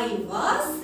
I was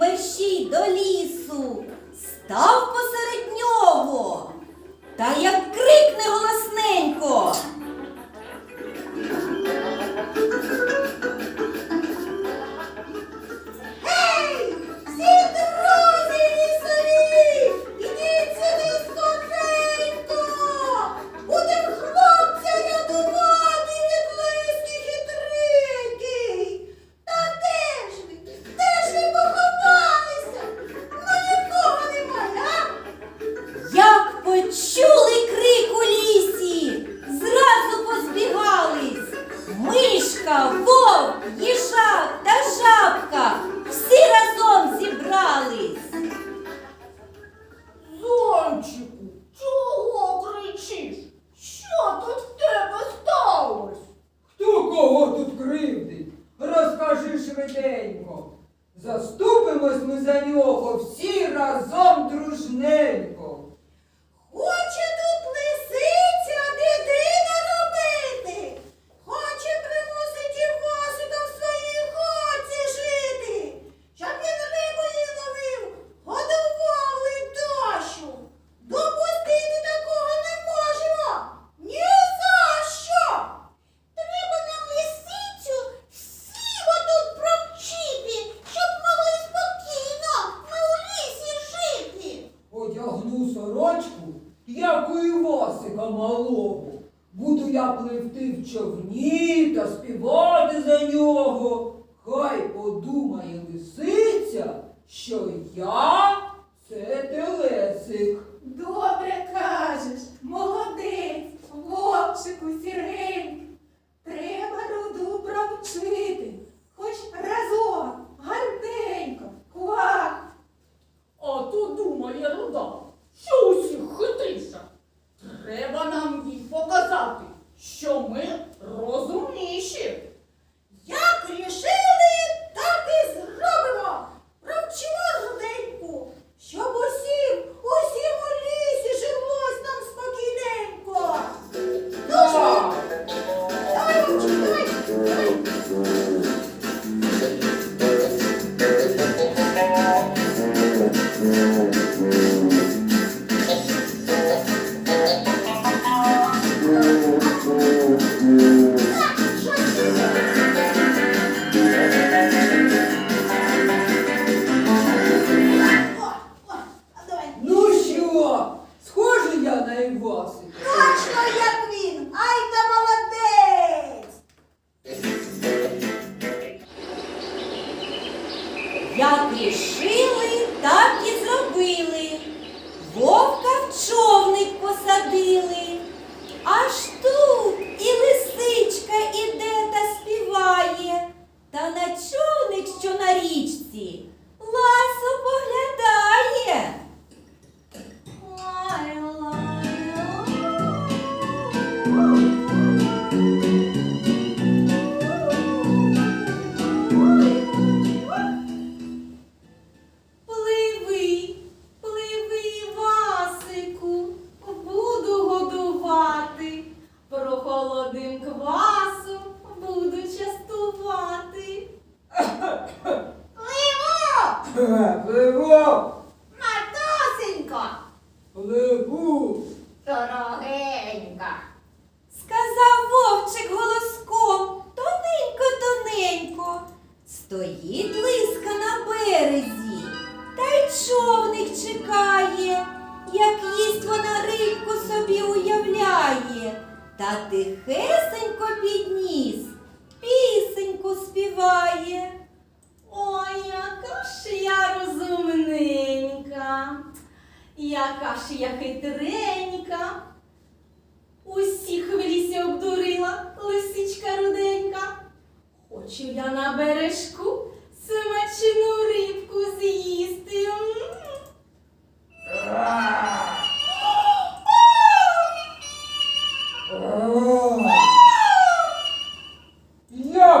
мерщій до лісу, став посеред нього та як крикне голосненько. одягну сорочку, якою Васика малого. Буду я пливти в човні та співати за нього. Хай подумає лисиця, що я це телесик. Добре кажеш, молодець, хлопчику сірий. Então, eu não dou. Володимко. Вау!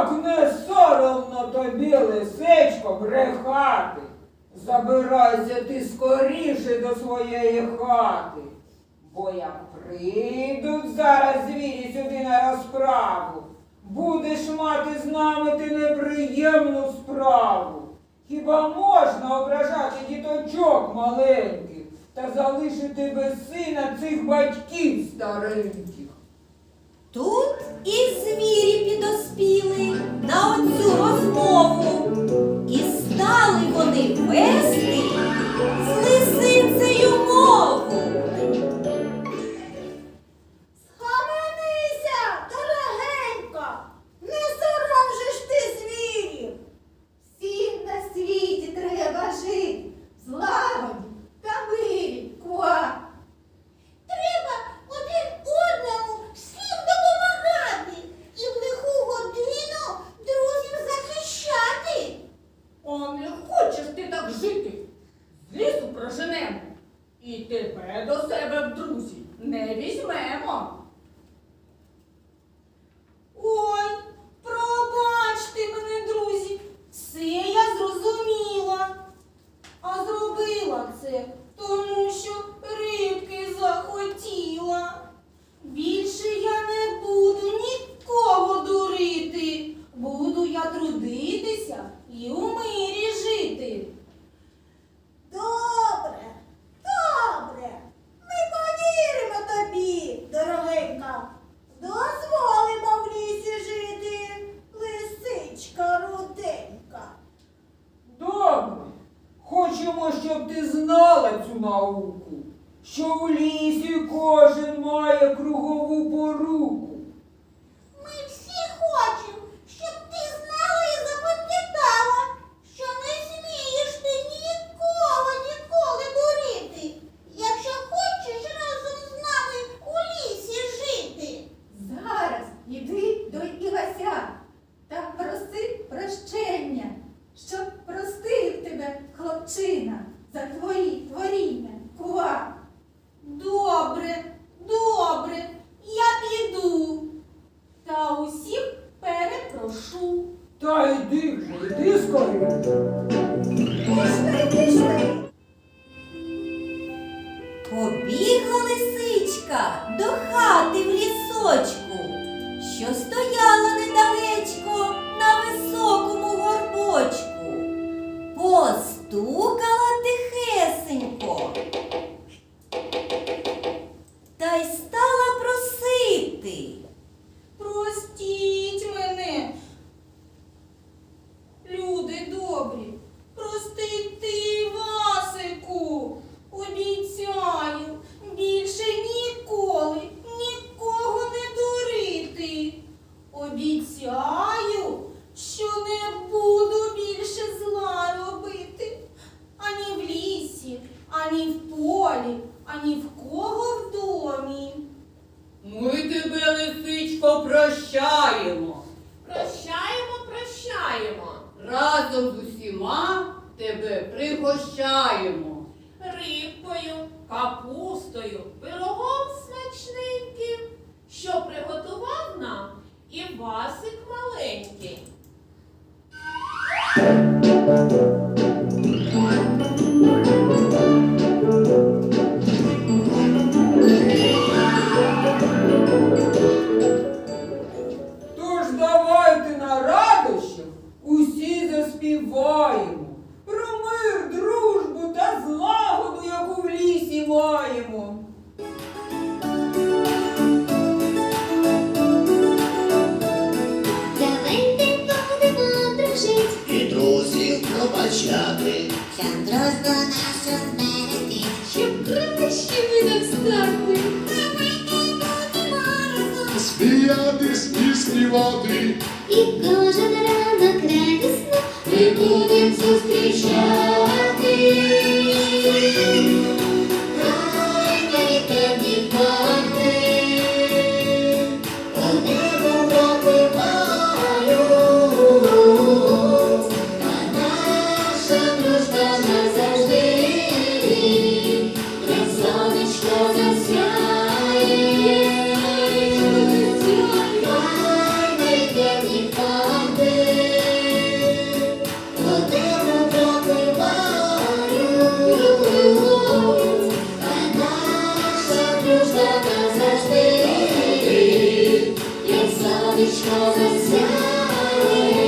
Як не соромно тобі, лисичко, брехати. Забирайся ти скоріше до своєї хати, бо я прийду зараз звірі сюди на розправу, будеш мати з нами ти неприємну справу. Хіба можна ображати діточок маленьких та залишити без сина цих батьків стареньких? Тут і звірі підоспіли на оцю. І тебе до себе в друзі не візьмемо. Побігла лисичка до хати в лісочку, що стояла недалечко на високому горбочку. постукала. Сонечко засяє